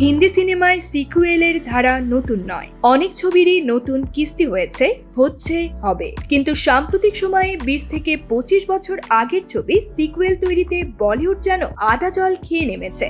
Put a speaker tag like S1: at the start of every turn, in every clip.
S1: হিন্দি সিনেমায় সিকুয়েলের ধারা নতুন নয়। অনেক ছবিরই নতুন কিস্তি হয়েছে, হচ্ছে, হবে। কিন্তু সাম্প্রতিক সময়ে বিশ থেকে পঁচিশ বছর আগের ছবি সিকুয়েল তৈরিতে বলিউড যেন আদা জল খেয়ে নেমেছে।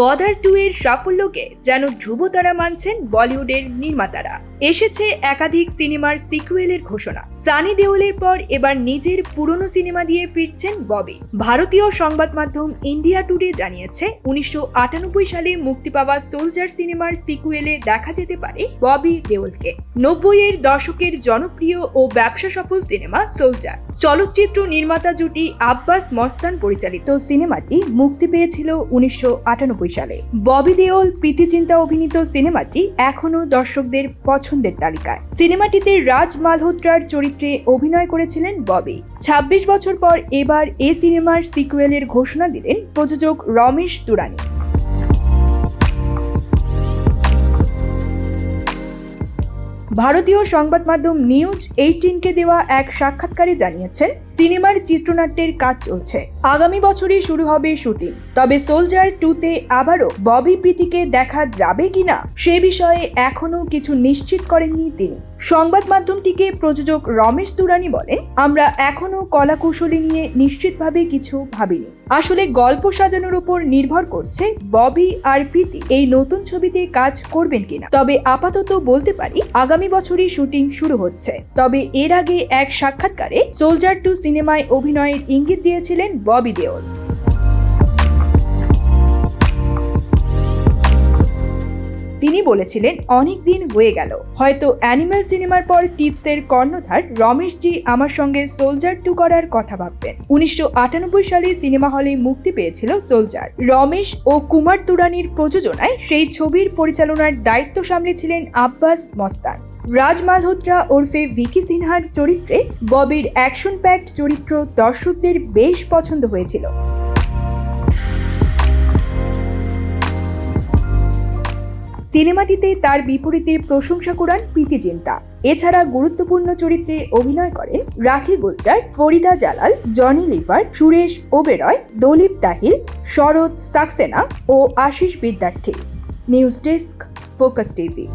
S1: গদার টু এর সাফল্যকে যেন ধ্রুবতারা মানছেন বলিউডের নির্মাতারা। এসেছে একাধিক সিনেমার সিকুয়েলের ঘোষণা। সানি দেওলের পর এবার নিজের পুরনো সিনেমা দিয়ে ফিরছেন ববি। ভারতীয় সংবাদ মাধ্যম ইন্ডিয়া টুডে জানিয়েছে, উনিশশো আটানব্বই সালে মুক্তি পাওয়া সোলজার সিনেমার সিকুয়েলে দেখা যেতে পারে ববি দেওলকে। নব্বই এর দশকের জনপ্রিয় ও ব্যবসা সফল সিনেমা সোলজার। চলচ্চিত্র নির্মাতা জুটি আব্বাস মস্তান পরিচালিত সিনেমাটি মুক্তি পেয়েছিল উনিশশো আটানব্বই সালে। ববি দেওল, প্রীতি চিন্তা অভিনীত সিনেমাটি এখনও দর্শকদের পছন্দের তালিকায়। সিনেমাটিতে রাজ মালহোত্রার চরিত্রে অভিনয় করেছিলেন ববি। ২৬ বছর পর এবার এ সিনেমার সিকুয়েলের ঘোষণা দিলেন প্রযোজক রমেশ তুরানি। ভারতীয় সংবাদ মাধ্যম নিউজ এইটিনকে দেওয়া এক সাক্ষাৎকারে জানিয়েছেন, সিনেমার চিত্রনাট্যের কাজ চলছে। আগামী বছরই শুরু হবে শুটিং। তবে সোলজার টুতে আবারও ববি প্রীতিকে দেখা যাবে কিনা, সে বিষয়ে এখনও কিছু নিশ্চিত করেননি তিনি। সংবাদ মাধ্যমটিকে প্রযোজক রমেশ তুরানি বলেন, আমরা এখনও কলাকুশলী নিয়ে নিশ্চিতভাবে কিছু ভাবিনি। আসলে গল্প সাজানোর উপর নির্ভর করছে ববি আর প্রীতি এই নতুন ছবিতে কাজ করবেন কিনা। তবে আপাতত বলতে পারি, আগামী বছরই শুটিং শুরু হচ্ছে। তবে এর আগে এক সাক্ষাৎকারে সোলজার টু সিনেমায় অভিনয়ের ইঙ্গিত দিয়েছিলেন ববি দেওল। বলেছিলেন, অনেক দিন হয়ে গেল। হয়তো অ্যানিম্যাল সিনেমার পর টিপসের কর্ণধার রমেশজি আমার সঙ্গে সোলজার টু করার কথা ভাবতেন। উনিশশো সালে সিনেমা হলে মুক্তি পেয়েছিল সোলজার। রমেশ ও কুমার তুরানির প্রযোজনায় সেই ছবির পরিচালনার দায়িত্ব সামলেছিলেন আব্বাস মস্তান। রাজ মালহোত্রা ওরফে ভিকি সিনহার চরিত্রে ববির অ্যাকশন প্যাকড চরিত্র দর্শকদের বেশ পছন্দ হয়েছিল। সিনেমাটিতে তার বিপরীতে প্রশংসা কুড়ান প্রীতি চিন্তা এছাড়া গুরুত্বপূর্ণ চরিত্রে অভিনয় করেন রাখি গুলজার, ফরিদা জালাল, জনি লিভার, সুরেশ ওবেরয়, দলীপ তাহিল শরৎ সাক্সেনা ও Ashish Vidyarthi. News desk, focus TV.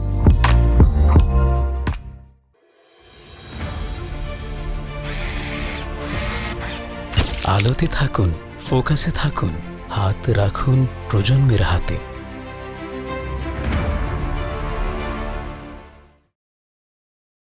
S2: আলোতে থাকুন, ফোকাসে থাকুন, হাত রাখুন প্রজন্মের হাতে।